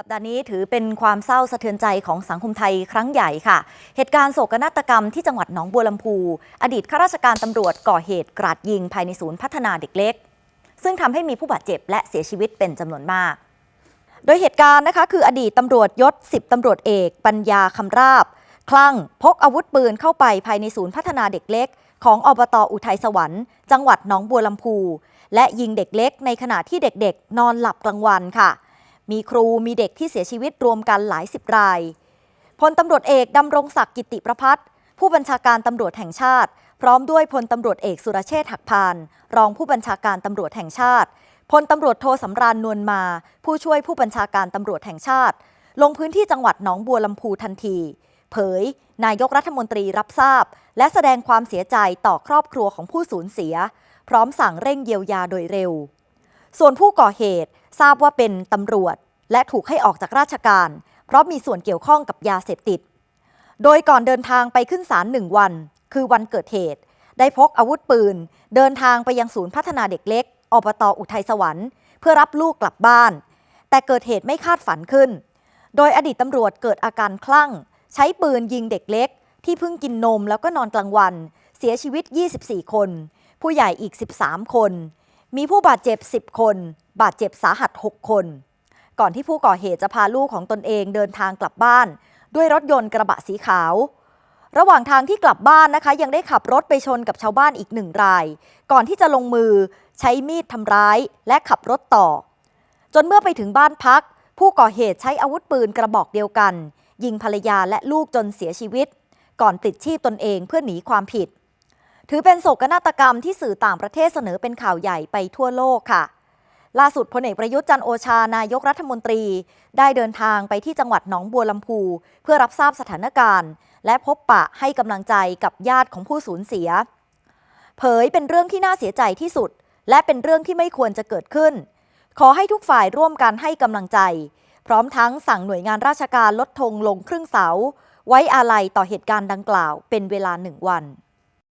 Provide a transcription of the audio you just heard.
สัปดาห์นี้ถือเป็นความเศร้าสะเทือนใจของสังคมไทยครั้งใหญ่ค่ะ เหตุการณ์โศกนาฏกรรมที่จังหวัดหนองบัวลำพู อดีตข้าราชการตำรวจก่อเหตุกราดยิงภายในศูนย์พัฒนาเด็กเล็ก ซึ่งทำให้มีผู้บาดเจ็บและเสียชีวิตเป็นจำนวนมาก โดยเหตุการณ์นะคะคืออดีตตำรวจยศ 10ตำรวจเอก ปัญญาคำราบ คลั่งพกอาวุธปืนเข้าไปภายในศูนย์พัฒนาเด็กเล็ก ของอบตอุทัยสวรรค์ จังหวัดหนองบัวลำพู และยิงเด็กเล็ก ในขณะที่เด็กๆ นอนหลับกลางวันค่ะ มีครูมีเด็กที่เสียชีวิตรวมกันหลายสิบราย พลตำรวจเอกดำรงศักดิ์กิติประพัฒน์ผู้บัญชาการตำรวจแห่งชาติ พร้อมด้วยพลตำรวจเอกสุรเชษฐ์หักพานรองผู้บัญชาการตำรวจแห่งชาติพลตำรวจโทสำราญนวลมา ผู้ช่วยผู้บัญชาการตำรวจแห่งชาติ ลงพื้นที่จังหวัดหนองบัวลำพูทันที เผย นายกรัฐมนตรีรับทราบ และแสดงความเสียใจต่อครอบครัวของผู้สูญเสีย พร้อมสั่งเร่งเยียวยาโดยเร็ว ส่วนผู้ก่อเหตุ ทราบว่าเป็นตำรวจและถูกให้ออกจากราชการ เพราะมีส่วนเกี่ยวข้องกับยาเสพติด โดยก่อนเดินทางไปขึ้นศาลหนึ่งวัน คือวันเกิดเหตุ ได้พกอาวุธปืน เดินทางไปยังศูนย์พัฒนาเด็กเล็กอบตอุทัยสวรรค์เพื่อรับลูกกลับบ้าน แต่เกิดเหตุไม่คาดฝันขึ้น โดยอดีตตำรวจเกิดอาการคลั่ง ใช้ปืนยิงเด็กเล็ก ที่เพิ่งกินนมแล้วก็นอนกลางวัน เสียชีวิต 24 คน ผู้ใหญ่อีก 13 คน มีผู้บาดเจ็บ 10 คน บาดเจ็บสาหัส 6 คน ก่อนที่ผู้ก่อเหตุจะพาลูกของตนเองเดินทางกลับบ้าน ด้วยรถยนต์กระบะสีขาว ระหว่างทางที่กลับบ้านนะคะ ยังได้ขับรถไปชนกับชาวบ้านอีกหนึ่งราย ก่อนที่จะลงมือใช้มีดทำร้ายและขับรถต่อ จนเมื่อไปถึงบ้านพัก ผู้ก่อเหตุใช้อาวุธปืนกระบอกเดียวกัน ยิงภรรยาและลูกจนเสียชีวิต ก่อนติดชีพตนเองเพื่อหนีความผิด ถือเป็นโศกนาฏกรรมที่สื่อต่างประเทศเสนอเป็นข่าวใหญ่ไปทั่วโลกค่ะ ล่าสุดพลเอกประยุทธ์จันโอชานายกรัฐมนตรี ได้เดินทางไปที่จังหวัดหนองบัวลำพู เพื่อรับทราบสถานการณ์ และพบปะให้กำลังใจกับญาติของผู้สูญเสีย เผยเป็นเรื่องที่น่าเสียใจที่สุด และเป็นเรื่องที่ไม่ควรจะเกิดขึ้น ขอให้ทุกฝ่ายร่วมกันให้กำลังใจ พร้อมทั้งสั่งหน่วยงานราชการลดธงลงครึ่งเสา ไว้อาลัยต่อเหตุการณ์ดังกล่าวเป็นเวลาหนึ่งวัน